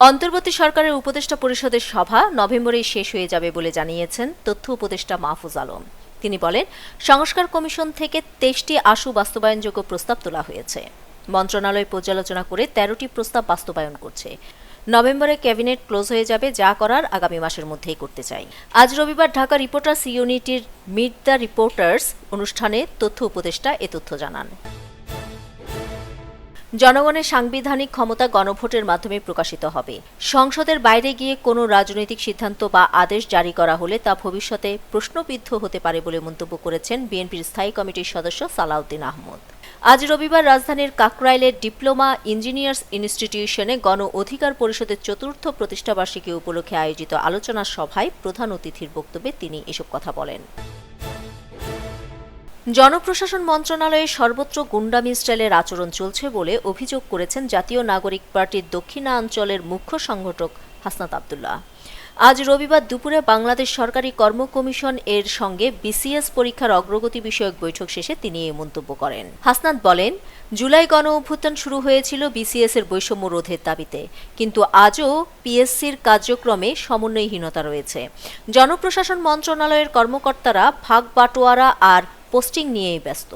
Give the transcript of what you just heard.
অন্তর্বর্তী সরকারের উপদেষ্টা পরিষদের সভা নভেম্বরেই শেষ হয়ে যাবে বলে জানিয়েছেন তথ্য উপদেষ্টা মাহফুজ আলম। তিনি বলেন, সংস্কার কমিশন থেকে তেইশটি আশু বাস্তবায়নযোগ্য প্রস্তাব তোলা হয়েছে। মন্ত্রণালয় পর্যালোচনা করে তেরোটি প্রস্তাব বাস্তবায়ন করছে। নভেম্বরে ক্যাবিনেট ক্লোজ হয়ে যাবে, যা করার আগামী মাসের মধ্যেই করতে চাই। আজ রবিবার ঢাকা রিপোর্টার্স ইউনিটির মিট দ্য রিপোর্টার্স অনুষ্ঠানে তথ্য উপদেষ্টা এ তথ্য জানান। জনগণের সাংবিধানিক ক্ষমতা গণভোটের মাধ্যমে প্রকাশিত হবে। সংসদের বাইরে গিয়ে কোনো রাজনৈতিক সিদ্ধান্ত বা আদেশ জারি করা হলে তা ভবিষ্যতে প্রশ্নবিদ্ধ হতে পারে বলে মন্তব্য করেছেন বিএনপির স্থায়ী কমিটির সদস্য সালাউদ্দিন আহমদ। আজ রবিবার রাজধানীর কাকরাইলের ডিপ্লোমা ইঞ্জিনিয়ার্স ইনস্টিটিউশনে গণ অধিকার পরিষদের চতুর্থ প্রতিষ্ঠাবার্ষিকী উপলক্ষে আয়োজিত আলোচনা সভায় প্রধান অতিথির বক্তব্যে তিনি এসব কথা বলেন। জনপ্রশাসন মন্ত্রণালয়ে সর্বত্র গুন্ডামি স্টাইলের আচরণ চলছে বলে অভিযোগ করেছেন জাতীয় নাগরিক পার্টির দক্ষিণাঞ্চলের মুখ্য সংগঠক হাসনাত আবদুল্লাহ। আজ রবিবার দুপুরে বাংলাদেশ সরকারি কর্ম কমিশন এর সঙ্গে বিসিএস পরীক্ষার অগ্রগতি বিষয়ক বৈঠক শেষে তিনি এই মন্তব্য করেন। হাসনাত বলেন, জুলাই গণ অভ্যুত্থান শুরু হয়েছিল বিসিএস এর বৈষম্য রোধের দাবিতে, কিন্তু আজও পিএসসির কার্যক্রমে সমন্বয়হীনতা রয়েছে। জনপ্রশাসন মন্ত্রণালয়ের কর্মকর্তারা ভাগ বাটোয়ারা আর পোস্টিং নিয়েই ব্যস্ত।